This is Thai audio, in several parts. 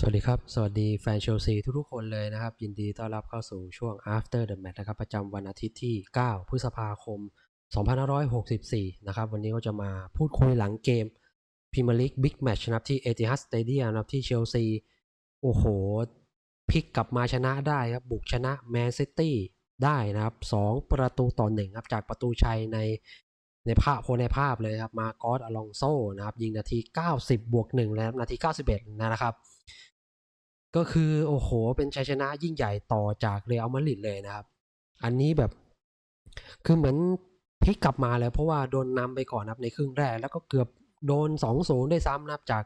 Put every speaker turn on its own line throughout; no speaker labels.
สวัสดีครับ สวัสดีแฟนเชลซีทุกๆคนเลยนะครับ ยินดีต้อนรับเข้าสู่ช่วง after the match นะครับ ประจำวันอาทิตย์ที่ 9 พฤษภาคม 2564 นะครับ วันนี้ก็จะมาพูดคุยหลังเกมพรีเมียร์ลีกบิ๊กแมตช์นะครับที่ Etihad Stadium นะครับที่เชลซี โอ้โหพลิกกลับมาชนะได้ครับ บุกชนะแมนซิตี้ได้นะครับ 2 ประตูต่อ1ครับ จากประตูชัยในในภาพโคในภาพเลยครับ มากอสอลองโซนะครับ ยิงนาที 90 บวก1แล้วนาที 91 นะครับ ก็คือโอ้โห เป็นชัยชนะยิ่งใหญ่ต่อจากเรอัลมาดริดเลยนะครับ อันนี้แบบคือเหมือนพลิกกลับมาแล้วเพราะว่าโดนนำไปก่อนนับในครึ่งแรก แล้วก็เกือบโดน2อศูนย์ได้ซ้ำนับจาก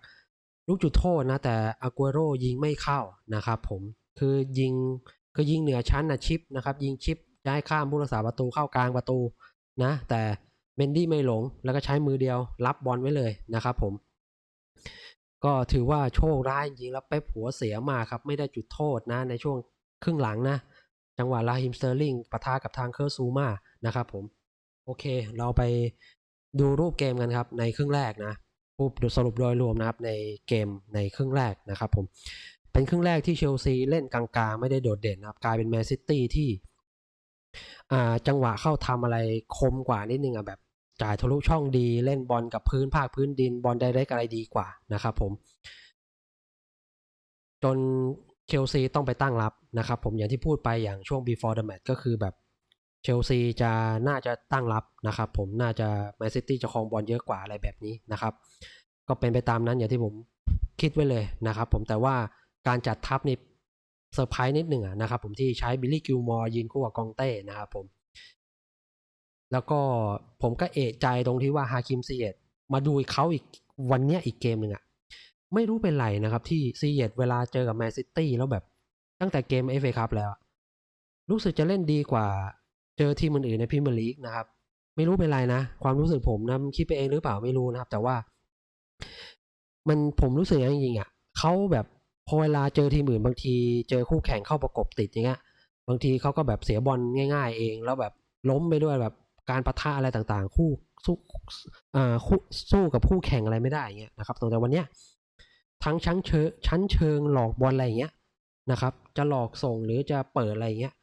ลูกจุดโทษนะ แต่อากัวโรยิงไม่เข้านะครับผมคือยิงคือยิงเหนือชั้นนะชิปนะครับ ยิงชิปย้ายข้ามผู้รักษาประตูเข้ากลางประตูนะ แต่เมนดี้ไม่หลงแล้วก็ใช้มือเดียวรับบอลไว้เลยนะครับผม ก็ถือว่าโชคร้ายจริงๆแล้วเป๊ปหัวเสียมากครับ ไม่ได้จุดโทษนะในช่วงครึ่งหลังนะ จังหวะลาฮิมสเตอร์ลิงปะทะกับทางเคอร์ซูมานะครับผม โอเค เราไปดูรูปเกมกันครับ ในครึ่งแรกนะรูปสรุปโดยรวมนะครับในเกมในครึ่งแรกนะครับผม เป็นครึ่งแรกที่เชลซีเล่นกลางๆ ไม่ได้โดดเด่นนะครับ กลายเป็นแมนซิตี้ที่จังหวะเข้าทำอะไรคมกว่านิดนึงอะแบบ จ่ายทะลุช่องดี เล่นบอลกับพื้นภาคพื้นดินบอลไดเรกอะไรดีกว่านะครับผม จนเชลซีต้องไปตั้งรับนะครับผมอย่างที่พูดไปอย่างช่วง before the match ก็คือแบบเชลซีจะน่าจะตั้งรับนะครับผมน่าจะแมนซิตี้จะครองบอลเยอะกว่าอะไรแบบนี้นะครับ ก็เป็นไปตามนั้นอย่างที่ผมคิดไว้เลยนะครับผมแต่ว่าการจัดทัพนี่เซอร์ไพรส์นิดหนึ่งนะครับผมที่ใช้บิลลี่กิลมอร์ยืนคู่กับกองเต้นะครับผม แล้วก็ผมก็เอะใจตรงที่ว่าฮาคิมซีเอตมาดูเขาอีกวันเนี้ยอีกเกมหนึ่งอะไม่รู้เป็นไรนะครับที่ซีเอตเวลาเจอกับแมนซิตี้แล้วแบบตั้งแต่เกมเอฟเอคัพแล้ว รู้สึกจะเล่นดีกว่าเจอทีมอื่นๆในพรีเมียร์ลีกนะครับ ไม่รู้เป็นไรนะ ความรู้สึกผมนะคิดไปเองหรือเปล่าไม่รู้นะครับ แต่ว่า มันผมรู้สึกอย่างจริงๆอะเขาแบบพอเวลาเจอทีมอื่นบางทีเจอคู่แข่งเข้าประกบติดอย่างเงี้ยบางทีเขาก็แบบเสียบอลง่าย ๆ เอง แล้วแบบล้มไปด้วยแบบ การประทะอะไรต่างๆ คู่สู้อ่าคู่สู้กับคู่แข่งอะไรไม่ได้เงี้ยนะครับแต่วันเนี้ยทั้งชั้นเชิงชั้นเชิงหลอกบอลอะไรเงี้ยนะครับ จะหลอกส่งหรือจะเปิดอะไรเงี้ย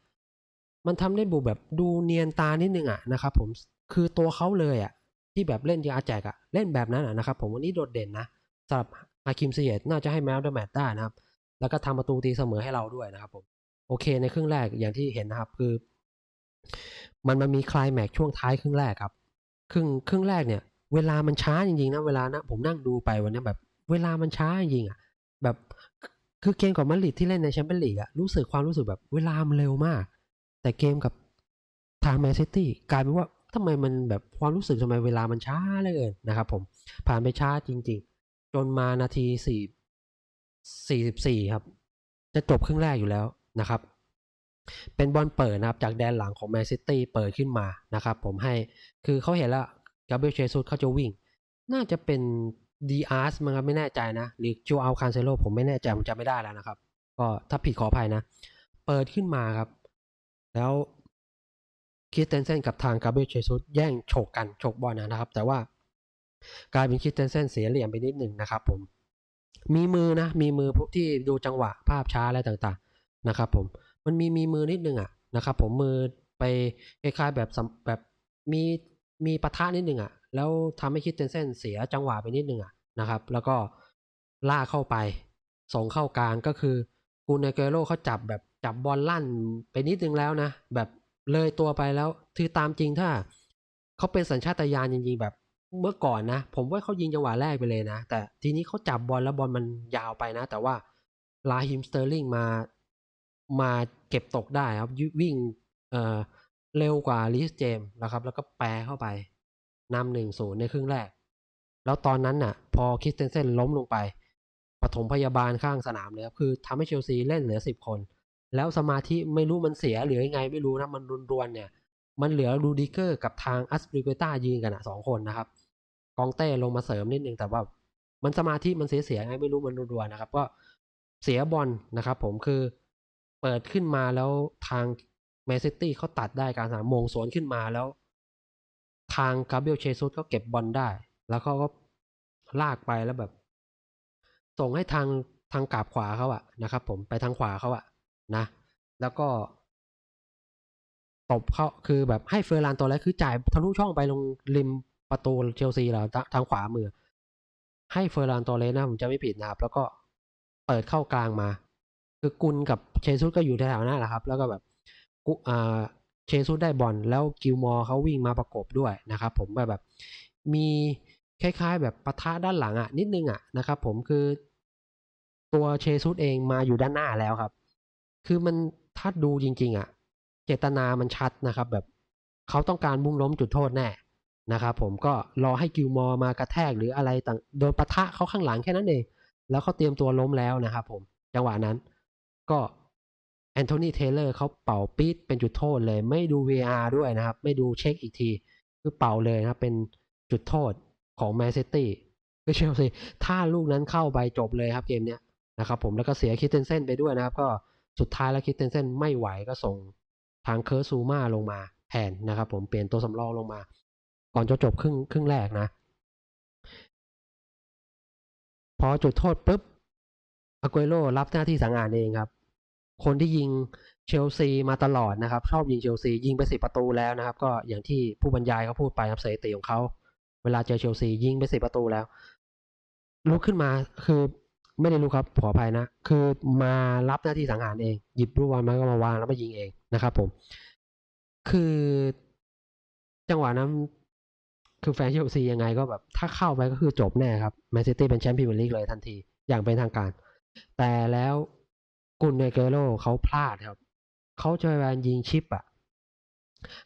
มันทำได้บูแบบดูเนียนตานิดนึงอะนะครับผมคือตัวเขาเลยอะที่แบบเล่นยาแจกอะเล่นแบบนั้นอะนะครับผมวันนี้โดดเด่นนะสำหรับอาคิมเซียตน่าจะให้แมวเดอะแมตได้นะครับ แล้วก็ทำประตูตีเสมอให้เราด้วยนะครับผมโอเคในครึ่งแรกอย่างที่เห็นนะครับ คือ มันมันมีคลายแม็กช่วงท้ายครึ่งแรกครับ ครึ่งครึ่งแรกเนี่ย เวลามันช้าจริงๆนะเวลานะผมนั่งดูไปวันนี้แบบ เวลามันช้าจริงอะแบบคือเกมกับมาดริดที่เล่นในแชมเปี้ยนลีกอะรู้สึกความรู้สึกแบบเวลามันเร็วมาก แต่เกมกับทางแมนซิตี้กลายเป็นว่าทำไมมันแบบความรู้สึกทำไมเวลามันช้าเลยนะครับผมผ่านไปช้าจริง ๆ จนมานาทีสี่สี่สิบสี่ครับ จะจบครึ่งแรกอยู่แล้วนะครับ เป็นบอลเปิดนะครับจากแดนหลังของแมนซิตี้เปิดขึ้นมานะครับผมให้คือเขาเห็นแล้วกาเบรียลเชซุสเขาจะวิ่ง น่าจะเป็นดีอาร์สมั้งครับไม่แน่ใจนะ หรือจูอัลคานเซโลผมไม่แน่ใจผมจำไม่ได้แล้วนะครับ ก็ถ้าผิดขออภัยนะ เปิดขึ้นมาครับ แล้วคิสเตนเซนกับทางกาเบรียลเชซุสแย่งโฉกกันโฉกบอลนะครับ แต่ว่ากลายเป็นคิสเตนเซนเสียเหลี่ยมไปนิดหนึ่งนะครับผมมีมือนะ มีมือที่ดูจังหวะภาพช้าอะไรต่างๆนะครับผม มันมีมีมือนิดนึงอะนะครับ ผมมือไปคล้ายๆแบบแบบมีมีปะทะนิดนึงอะ แล้วทำให้คิดเตนเซนเสียจังหวะไปนิดนึงอะนะครับ แล้วก็ล่าเข้าไปส่งเข้ากลางก็คือกูเนเกโรเขาจับแบบจับบอลลั่นไปนิดนึงแล้วนะ แบบเลยตัวไปแล้วคือตามจริงถ้าเขาเป็นสัญชาตญาณจริงๆแบบเมื่อก่อนนะ ผมว่าเขายิงจังหวะแรกไปเลยนะ แต่ทีนี้เขาจับบอลแล้วบอลมันยาวไปนะ แต่ว่าลาฮิมสเตอร์ลิงมา มาเก็บตกได้ครับวิ่งเอ่อเร็วกว่าลิสเจมนะครับ แล้วก็แปรเข้าไปนำหนึ่งศูนย์ในครึ่งแรก แล้วตอนนั้นน่ะ พอคิสเตนเซนล้มลงไปปฐมพยาบาลข้างสนามเลยครับ คือทำให้เชลซีเล่นเหลือสิบคน แล้วสมาธิไม่รู้มันเสียหรือยังไงไม่รู้นะ มันรวนเนี่ย มันเหลือรูดิเกอร์กับทางอัสปริเกต้ายืนกันอะสองคนนะครับ กองเต้ลงมาเสริมนิดนึงแต่ว่ามันสมาธิมันเสียเสียไงไม่รู้มันรุนรัวๆนะครับ ก็เสียบอลนะครับ ผมคือ เปิดขึ้นมาแล้วทางแมนซิตี้เขาตัดได้การสามมงสวนขึ้นมาแล้ว ทางกาเบรียลเชซุสก็เก็บบอลได้ แล้วเขาก็ลากไปแล้วแบบ ส่งให้ทางทางกาบขวาเขาอะนะครับผมไปทางขวาเขาอะนะ แล้วก็ตบเข้าคือแบบให้เฟอร์รานตัวแรกคือจ่ายทะลุช่องไปลงริมประตูเชลซีเราทางทางขวามือ ให้เฟอร์รานตัวเลสนะผมจะไม่ผิดนะครับ แล้วก็เปิดเข้ากลางมา คือกุลกับเชซุสก็อยู่แถวๆนั้นแหละครับ แล้วก็แบบกุอ่าเชซุสได้บอลแล้วกิลมอร์เขาวิ่งมาประกบด้วยนะครับผมแบบแบบมีคล้ายๆ แบบปะทะด้านหลังอะนิดนึงอะนะครับผมคือตัวเชซุสเองมาอยู่ด้านหน้าแล้วครับ คือมันถ้าดูจริง ๆ อะ เจตนามันชัดนะครับ แบบเขาต้องการมุ่งล้มจุดโทษแน่นะครับผมก็รอให้กิลมอร์มากระแทกหรืออะไรต่างโดนปะทะเขาข้างหลังแค่นั้นเองแล้วเขาเตรียมตัวล้มแล้วนะครับผมจังหวะนั้น ก็แอนโทนีเทเลอร์เขาเป่าปี๊ดเป็นจุดโทษเลย ไม่ดู VR ด้วยนะครับ ไม่ดูเช็คอีกที คือเป่าเลยนะครับ เป็นจุดโทษของแมนซิตี้คือเชลซีถ้าลูกนั้นเข้าไปจบเลยครับเกมเนี้ยนะครับผมแล้วก็เสียคิดเทนเซนไปด้วยนะครับ ก็สุดท้ายแล้วคิดเทนเซนไม่ไหวก็ส่งทางเคอร์ซูมาลงมาแทนนะครับ ผมเปลี่ยนตัวสำรองลงมา ก่อนจะจบครึ่งครึ่งแรกนะ พอจุดโทษปุ๊บอากุเอโรรับหน้าที่สังหารเองครับ คนที่ยิงเชลซีมาตลอดนะครับ ชอบยิงเชลซียิงไปสิประตูแล้วนะครับ ก็อย่างที่ผู้บรรยายเขาพูดไปครับสถิติของเขาเวลาเจอเชลซียิงไปสิประตูแล้ว ลุกขึ้นมาคือไม่ได้รู้ครับขออภัยนะ คือมารับหน้าที่สังหารเอง หยิบลูกบอลมาก็มาวางแล้วมายิงเองนะครับผม คือจังหวะนั้นคือแฟนเชลซียังไงก็แบบ ถ้าเข้าไปก็คือจบแน่ครับแมนซิตี้เป็นแชมป์พรีเมียร์ลีกเลยทันที อย่างเป็นทางการ แต่แล้ว กุนเนเกโรเขาพลาดครับ เขาจะพยายามยิงชิปอะ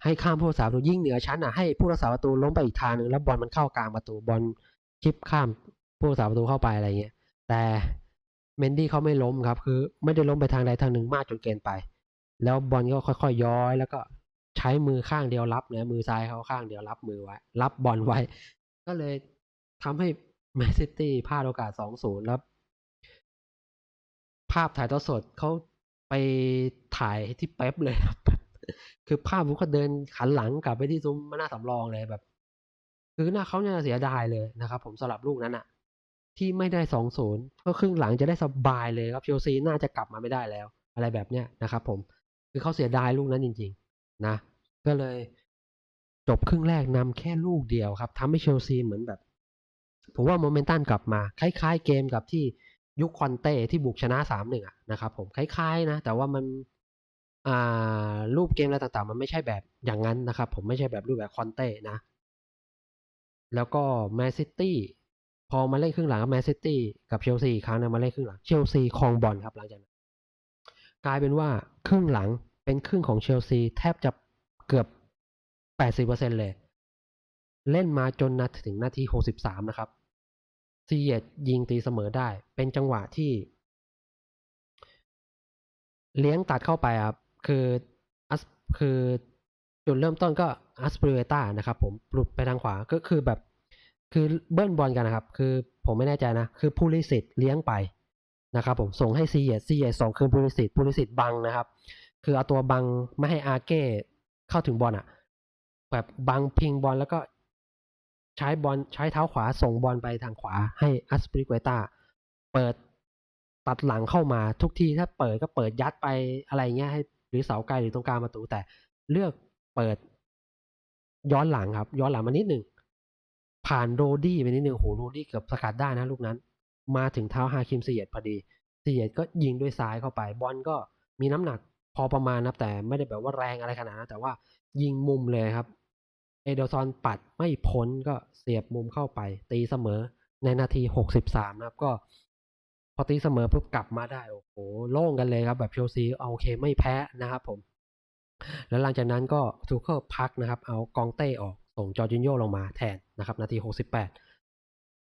ให้ข้ามผู้รักษาประตูยิ่งเหนือชั้นอะให้ผู้รักษาประตูล้มไปอีกทางหนึ่งแล้วบอลมันเข้ากลางประตูบอลชิปข้ามผู้รักษาประตูเข้าไปอะไรเงี้ย แต่เมนดี้เขาไม่ล้มครับ คือ ไม่ได้ล้มไปทางใดทางหนึ่งมากจนเกินไป แล้วบอลก็ค่อยๆย้อยแล้วก็ใช้มือข้างเดียวรับนะมือซ้ายเขาข้างเดียวรับมือไว้ รับบอลไว้ ก็เลยทำให้แมนซิตี้พลาดโอกาสสองศูนย์แล้ว ภาพถ่ายทอดสดเขาไปถ่ายที่เป๊ปเลยครับคือภาพมันก็เดินขันหลังกลับไปที่ซุ้มหน้าสำรองเลยแบบ คือหน้าเขาเนี่ยเสียดายเลยนะครับ ผมสำหรับลูกนั้นอะที่ไม่ได้สองศูนย์ก็ครึ่งหลังจะได้สบายเลยครับเชลซีน่าจะกลับมาไม่ได้แล้ว อะไรแบบเนี้ยนะครับ ผมคือเขาเสียดายลูกนั้นจริง ๆ นะ ก็เลยจบครึ่งแรกนำแค่ลูกเดียวครับทำให้เชลซีเหมือนแบบ ผมว่าโมเมนตัมกลับมา คล้าย ๆ เกมกับที่ ยุคคอนเต้ที่บุกชนะสามหนึ่งอะนะครับผมคล้ายๆนะ แต่ว่ามันอ่ารูปเกมอะไรต่างๆ มันไม่ใช่แบบอย่างนั้นนะครับ ผมไม่ใช่แบบรูปแบบคอนเต้นะ แล้วก็แมนซิตี้พอมาเล่นครึ่งหลังกับแมนซิตี้กับเชลซีครั้งนึงมาเล่นครึ่งหลังเชลซีครองบอลครับหลังจากนั้นกลายเป็นว่าครึ่งหลังเป็นครึ่งของเชลซีแทบจะเกือบ 80%เลย เล่นมาจนนาถึงนาที 63 นะครับ ซีเยตยิงตีเสมอได้ เป็นจังหวะที่ เลี้ยงตัดเข้าไปครับ คืออัสคือจุดเริ่มต้นก็อัสเปรเวต้านะครับ ผมหลุดไปทางขวาก็คือแบบ คือเบิ้ลบอลกันนะครับ คือผมไม่แน่ใจนะ คือพูลิสิตเลี้ยงไปนะครับผมส่งให้ซีเยตซีเยตส่งคืนพูลิสิตพูลิสิตบังนะครับ คือเอาตัวบังไม่ให้อาเก้เข้าถึงบอลอะ แบบบังพิงบอลแล้วก็ ใช้บอลใช้เท้าขวาส่งบอลไปทางขวาให้อัสปริเกตาเปิดตัดหลังเข้ามาทุกทีถ้าเปิดก็เปิดยัดไปอะไรเงี้ยให้หรือเสาไกลหรือตรงกลางประตูแต่เลือกเปิดย้อนหลังครับ ย้อนหลังมานิดหนึ่งผ่านโรดี้ไปนิดหนึ่งโหโรดี้เกือบสกัดได้นะลูกนั้น มาถึงเท้าฮาคิมเซียดพอดีเซียดก็ยิงด้วยซ้ายเข้าไป บอลก็มีน้ำหนักพอประมาณนะแต่ไม่ได้แบบว่าแรงอะไรขนาดนั้นแต่ว่ายิงมุมเลยครับ เอเดลซอนปัดไม่พ้นก็เสียบมุมเข้าไป ตีเสมอในนาที 63 นะครับ ก็พอตีเสมอปุ๊บกลับมาได้ โอ้โห โล่งกันเลยครับ แบบเชลซีเอาโอเคไม่แพ้นะครับผม แล้วหลังจากนั้นก็ทูเคิลพักนะครับ เอากองเต้ออก ส่งจอร์จินโยลงมาแทนนะครับ นาที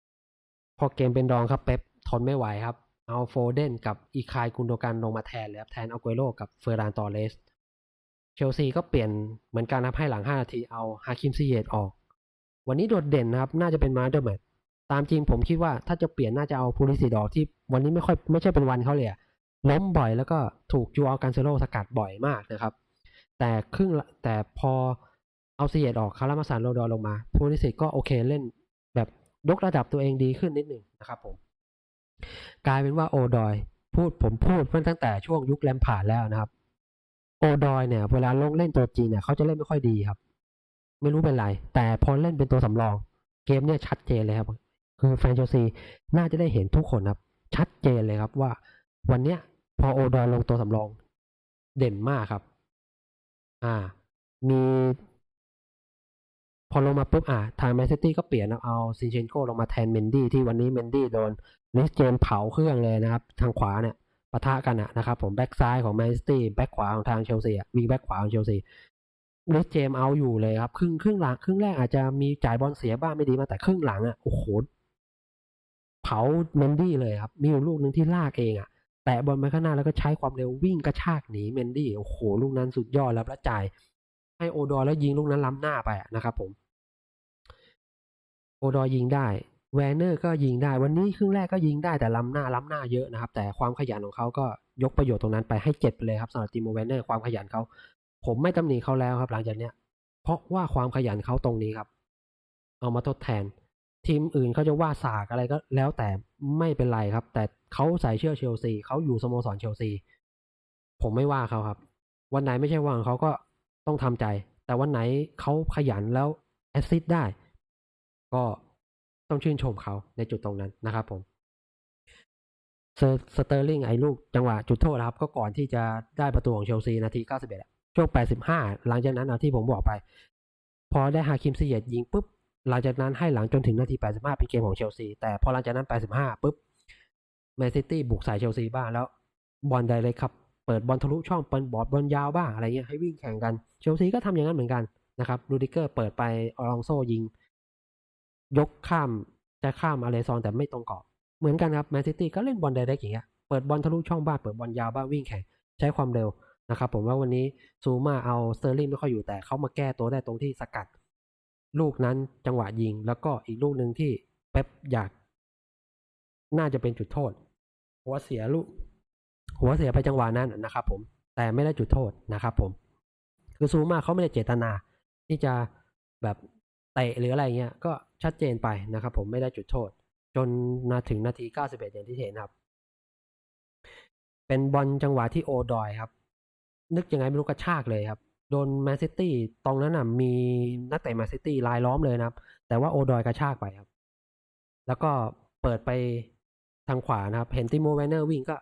68 พอเกมเป็นรองครับเป๊ปทนไม่ไหวครับ เอาโฟเดนกับอีคายกุนโดกันลงมาแทนเลยครับ แทนเอาเกโรกับเฟอร์รานตอเรส เชลซีก็เปลี่ยนเหมือนกันนะครับให้หลัง 5 นาทีเอาฮาคิมซีเยตออก วันนี้โดดเด่นนะครับ น่าจะเป็นมาเดอร์แมตตามจริงผมคิดว่าถ้าจะเปลี่ยนน่าจะเอาพูลิสิตออกที่วันนี้ไม่ค่อยไม่ใช่เป็นวันเขาเลยล้มบ่อยแล้วก็ถูกจูอัลกันเซโลสกัดบ่อยมากนะครับ แต่ครึ่งแต่พอเอาซีเยตออกคารามาสานโรดอลงมาพูลิสิก็โอเคเล่นแบบยกระดับตัวเองดีขึ้นนิดหนึ่งนะครับผมกลายเป็นว่าโอดอยพูดผมพูดเพิ่งตั้งแต่ช่วงยุคแลมพาร์ดแล้วนะครับ โอดอยเนี่ย เวลาลงเล่นตัวจริงเนี่ยเขาจะเล่นไม่ค่อยดีครับ ไม่รู้เป็นไร แต่พอเล่นเป็นตัวสำรอง เกมเนี่ยชัดเจนเลยครับ คือแฟนเชลซีน่าจะได้เห็นทุกคนครับ ชัดเจนเลยครับว่า วันเนี้ย พอโอดอยลงตัวสำรอง เด่นมากครับ อ่า มี พอลงมาปุ๊บอะทางแมนซิตี้ก็เปลี่ยนเอาซินเชนโกลงมาแทนเมนดี้ที่วันนี้เมนดี้โดนเลสเจมเผาเครื่องเลยนะครับ ทางขวาเนี่ย ปะทะกันอะนะครับผมแบ็กซ้ายของแมนซิตี้แบ็กขวาของทางเชลซีอะวีแบ็กขวาของเชลซีเลสเจมเอาอยู่เลยครับ ครึ่งครึ่งหลัง ครึ่งแรกอาจจะมีจ่ายบอลเสียบ้างไม่ดีมาแต่ครึ่งหลังอะโอ้โหเผาเมนดี้เลยครับ มีอยู่ลูกหนึ่งที่ลากเองอะแตะบอลไปข้างหน้าแล้วก็ใช้ความเร็ววิ่งกระชากหนีเมนดี้โอ้โหลูกนั้นสุดยอดแล้วแล้วจ่ายให้โอดอร์แล้วยิงลูกนั้นล้ำหน้าไปนะครับผม โอดอยิงได้ แวนเนอร์ก็ยิงได้ วันนี้ครึ่งแรกก็ยิงได้แต่ล้ำหน้าล้ำหน้าเยอะนะครับ แต่ความขยันของเขาก็ยกประโยชน์ตรงนั้นไปให้เจ็ดไปเลยครับสำหรับทีมโอแวนเนอร์ความขยันเขา ผมไม่ตำหนิเขาแล้วครับ หลังจากเนี้ย เพราะว่าความขยันเขาตรงนี้ครับ เอามาทดแทน ทีมอื่นเขาจะว่าสากอะไรก็แล้วแต่ไม่เป็นไรครับ แต่เขาใส่เชื่อเชลซีเขาอยู่สโมสรเชลซี ผมไม่ว่าเขาครับ วันไหนไม่ใช่ว่างเขาก็ต้องทำใจ แต่วันไหนเขาขยันแล้วแอสซิสต์ได้ ก็ ต้องชื่นชมเขาในจุดตรงนั้นนะครับผมเสเตอร์ลิงไอ้ลูกจังหวะจุดโทษนะครับ ก็ก่อนที่จะได้ประตูของเชลซีนาที 91อะช่วง 85 หลังจากนั้นเอาที่ผมบอกไป พอได้ฮาคิมซีเยตยิงปุ๊บ หลังจากนั้นให้หลังจนถึงนาที 85 เป็นเกมของเชลซี แต่พอหลังจากนั้น 85 ปุ๊บแมนซิตี้บุกใส่เชลซีบ้างแล้วบอลไดเลยครับ เปิดบอลทะลุช่องเปิดบอลบอลยาวบ้างอะไรเงี้ยให้วิ่งแข่งกัน เชลซีก็ทำอย่างนั้นเหมือนกันนะครับลูดิเกอร์เปิดไปอลองโซยิง ยกข้ามจะข้ามอเลซอนแต่ไม่ตรงกรอบ เหมือนกันครับแมนซิตี้ก็เล่นบอลไดเรกอย่างเงี้ยเปิดบอลทะลุช่องบ้างเปิดบอลยาวบ้างวิ่งแข่งใช้ความเร็วนะครับผมว่าวันนี้ซูมาเอาสเตอร์ลิงไม่ค่อยอยู่แต่เขามาแก้ตัวได้ตรงที่สกัด ลูกนั้นจังหวะยิง แล้วก็อีกลูกหนึ่งที่เป๊ปอยาก น่าจะเป็นจุดโทษ หัวเสียลูก หัวเสียไปจังหวะนั้นนะครับผมแต่ไม่ได้จุดโทษนะครับผม คือซูมาเขาไม่ได้เจตนาที่จะแบบเตะหรืออะไรเงี้ย ก็ ชัดเจนไปนะครับ ผมไม่ได้จุดโทษ จนมาถึงนาที 91 อย่างที่เห็นครับ เป็นบอลจังหวะที่โอดอยครับ นึกยังไงไม่รู้กระชากเลยครับ โดนแมนซิตี้ตรงนั้นน่ะมีนักเตะแมนซิตี้ลายล้อมเลยนะครับ แต่ว่าโอดอยกระชากไปครับ แล้วก็เปิดไปทางขวานะครับ เห็นติโมไวเนอร์วิ่งก็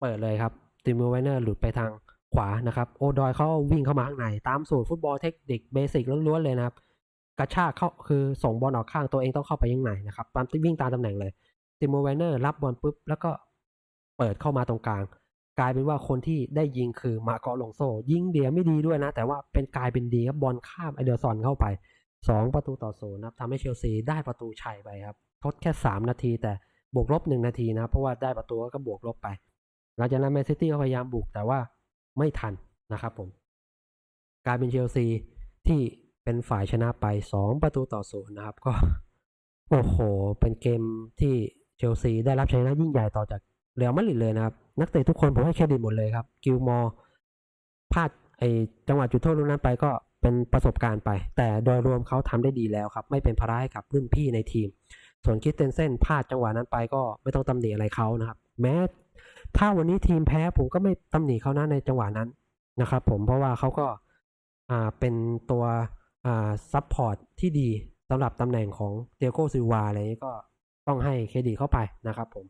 เปิดเลยครับติโมไวเนอร์หลุดไปทางขวานะครับ โอดอยเขาวิ่งเข้ามาข้างใน ตามสูตรฟุตบอลเทคนิคเบสิกล้วนๆเลยนะครับ ระชากเข้าคือส่งบอลออกข้างตัวเองต้องเข้าไปยังไงนะครับตามวิ่งตามตำแหน่งเลยติโมไวเนอร์รับบอลปุ๊บ แล้วก็เปิดเข้ามาตรงกลาง กลายเป็นว่าคนที่ได้ยิงคือมาเกาะลงโซ ยิงเดียไม่ดีด้วยนะ แต่ว่าเป็นกลายเป็นดีครับบอลข้ามไอเดอร์ซอนเข้าไปสองประตูต่อศูนย์นะครับทำให้เชลซีได้ประตูชัยไปครับทดแค่สามนาทีแต่บวกลบหนึ่งนาทีนะ เพราะว่าได้ประตูก็บวกลบไป หลังจากนั้นแมนซิตี้ก็พยายามบุกแต่ว่าไม่ทันนะครับผมกลายเป็นเชลซีที่ เป็นฝ่ายชนะไป 2 ประตูต่อศูนย์นะครับ ก็ โอ้โห เป็นเกมที่เชลซีได้รับชัยชนะยิ่งใหญ่ต่อจากเรอัลมาดริดเลยนะครับ นักเตะทุกคนผมให้เครดิตหมดเลยครับ กิลมอร์พลาดไอจังหวะจุดโทษลูกนั้นไปก็เป็นประสบการณ์ไป แต่โดยรวมเขาทำได้ดีแล้วครับ ไม่เป็นภาระให้กับรุ่นพี่ในทีม ส่วนคิสเตนเซนพลาดจังหวะนั้นไปก็ไม่ต้องตำหนิอะไรเขานะครับ แม้ ถ้าวันนี้ทีมแพ้ผมก็ไม่ตำหนิเขานะในจังหวะนั้นนะครับ ผมเพราะว่าเขาก็อ่าเป็นตัว อ่าซับพอร์ตที่ดีสำหรับตำแหน่งของเตียโกซิวาอะไรนี้ก็ต้องให้เครดิตเข้าไปนะครับผม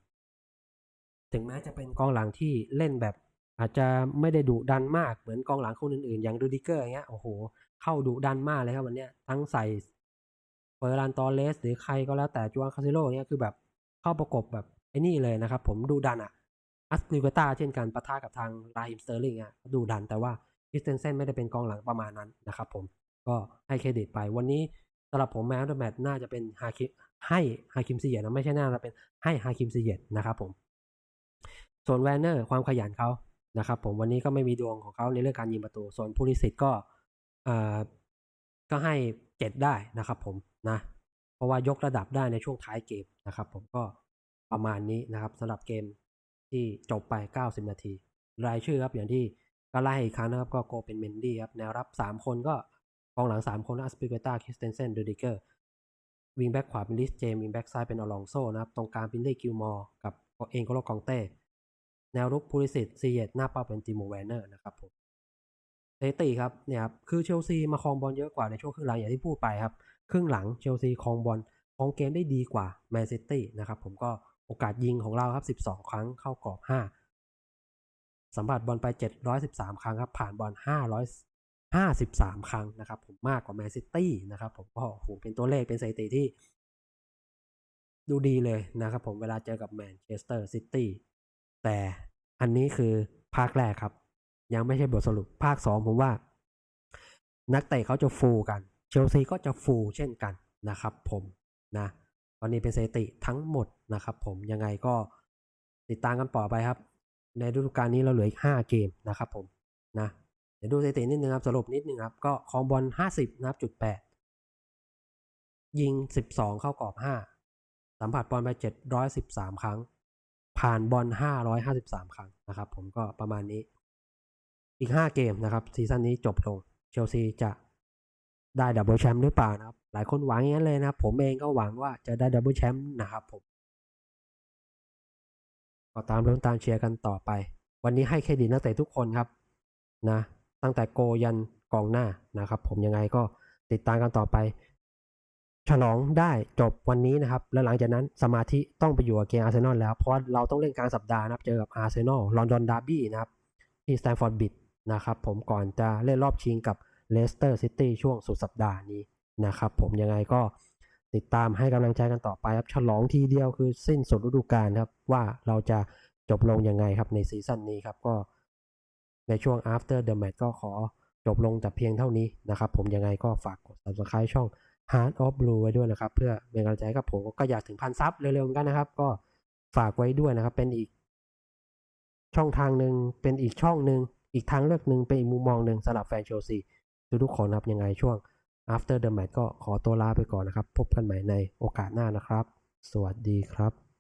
ถึงแม้จะเป็นกองหลังที่เล่นแบบ อาจจะไม่ได้ดุดันมากเหมือนกองหลังคนอื่นๆ อย่างดูดิเกอร์อย่างเงี้ยโอ้โห เข้าดุดันมากเลยครับวันเนี้ยทั้งใส่เฟอร์รันตอเลส หรือใครก็แล้วแต่จวานคาซิโลเนี่ยคือแบบเข้าประกบแบบไอ้นี่เลยนะครับ ผมดูดันอะอัสลิเวตาเช่นกันปะทะกับทางราฮิมสเตอร์ลิงอะดูดันแต่ว่าคิสเตนเซนไม่ได้เป็นกองหลังประมาณนั้นนะครับผม ก็ให้เครดิตไป วันนี้สำหรับผมแมวเดอร์แมตน่าจะเป็นฮาคิให้ฮาคิมซีเยตนะไม่ใช่น่าจะเป็นให้ฮาคิมซีเยตนะครับผม ส่วนแวนเนอร์ความขยันเขานะครับผมวันนี้ก็ไม่มีดวงของเขาในเรื่องการยิงประตู ส่วนพูลิสิตก็อ่าก็ให้เจ็ดได้นะครับผมนะ เพราะว่ายกระดับได้ในช่วงท้ายเกมนะครับผมก็ประมาณนี้นะครับสำหรับเกมที่จบไป 90 นาที รายชื่อครับอย่างที่ก็ไล่อีกครั้งนะครับก็โกเป็นเมนดี้ครับแนวรับ 3 คนก็ กองหลัง 3 คนอัสปิเกต้าคริสเตนเซนเดูดิเกอร์วิงแบ็กขวาเป็นลิสเจมวิงแบ็กซ้ายเป็นอลองโซนะครับ ตรงกลางเป็นเล่กิลมอร์กับเองกโลกองเต้ แนวรุกพูลิสิตซีเยตหน้าเป้าเป็นติโมแวนเนอร์นะครับผมสถิติครับเนี่ยครับคือเชลซีมาครองบอลเยอะกว่าในช่วงครึ่งหลังอย่างที่พูดไปครับ ครึ่งหลังเชลซีครองบอลครองเกมได้ดีกว่าแมนซิตี้นะครับผมก็โอกาสยิงของเราครับ 12 ครั้งเข้ากรอบ 5สัมผัสบอลไป 713 ครั้งครับ ผ่านบอล 53 ครั้งนะครับผมมากกว่าแมนซิตี้นะครับผมก็โอ้โหเป็นตัวเลขเป็นสถิติที่ ดูดีเลยนะครับผมเวลาเจอกับแมนเชสเตอร์ซิตี้แต่อันนี้คือภาคแรกครับ ยังไม่ใช่บทสรุปภาค 2 ผมว่า นักเตะเขาจะฟูกัน เชลซีก็จะฟูเช่นกันนะครับผมนะตอนนี้เป็นสถิติทั้งหมดนะครับผมยังไงก็ติดตามกันต่อไปครับ ในฤดูกาลนี้เราเหลืออีก 5 เกมนะครับผมนะ ดี๋ยวดูสถิตินิดนึงครับสรุปนิดนึงครับ ก็คองบอล 50 นะครับจุด8ยิง 12 เข้ากรอบ 5 สัมผัสบอลไป 713 ครั้ง ผ่านบอล 553 ครั้งนะครับ ผมก็ประมาณนี้ อีก 5 เกมนะครับซีซั่นนี้จบลงเชลซีจะได้ดับเบิลแชมป์หรือเปล่านะครับ หลายคนหวังอย่างนั้นเลยนะครับ ผมเองก็หวังว่าจะได้ดับเบิลแชมป์นะครับผมก็ตามลุ้นตามเชียร์กันต่อไป วันนี้ให้เครดิตนักเตะทุกคนครับนะ ตั้งแต่โกยันกองหน้านะครับ ผมยังไงก็ติดตามกันต่อไป ฉลองได้จบวันนี้นะครับ แล้วหลังจากนั้นสมาธิต้องไปอยู่กับเกมอาร์เซนอลแล้ว เพราะเราต้องเล่นกลางสัปดาห์นะครับ เจอกับอาร์เซนอลลอนดอนดาร์บี้นะครับ ที่สแตนฟอร์ดบิดนะครับ ผมก่อนจะเล่นรอบชิงกับเลสเตอร์ซิตี้ช่วงสุดสัปดาห์นี้นะครับ ผมยังไงก็ติดตามให้กำลังใจกันต่อไปครับ ฉลองทีเดียวคือสิ้นสุดฤดูกาลครับว่าเราจะจบลงยังไงครับในซีซั่นนี้ครับก็ ในช่วง after the match ก็ขอจบลงแต่เพียงเท่านี้นะครับ ผมยังไงก็ฝากกด subscribe ช่อง Heart of Blue ไว้ด้วยนะครับ เพื่อเป็นกำลังใจกับผมก็อยากถึงพันซับเร็วๆกันนะครับ ก็ฝากไว้ด้วยนะครับ เป็นอีก ช่องทางหนึ่งเป็นอีกช่องหนึ่งอีกทางเลือกหนึ่งเป็นอีกมุมมองหนึ่งสำหรับแฟนเชลซีทุกๆคนนะครับยังไงช่วง after the match ก็ขอตัวลาไปก่อนนะครับ พบกันใหม่ในโอกาสหน้านะครับ สวัสดีครับ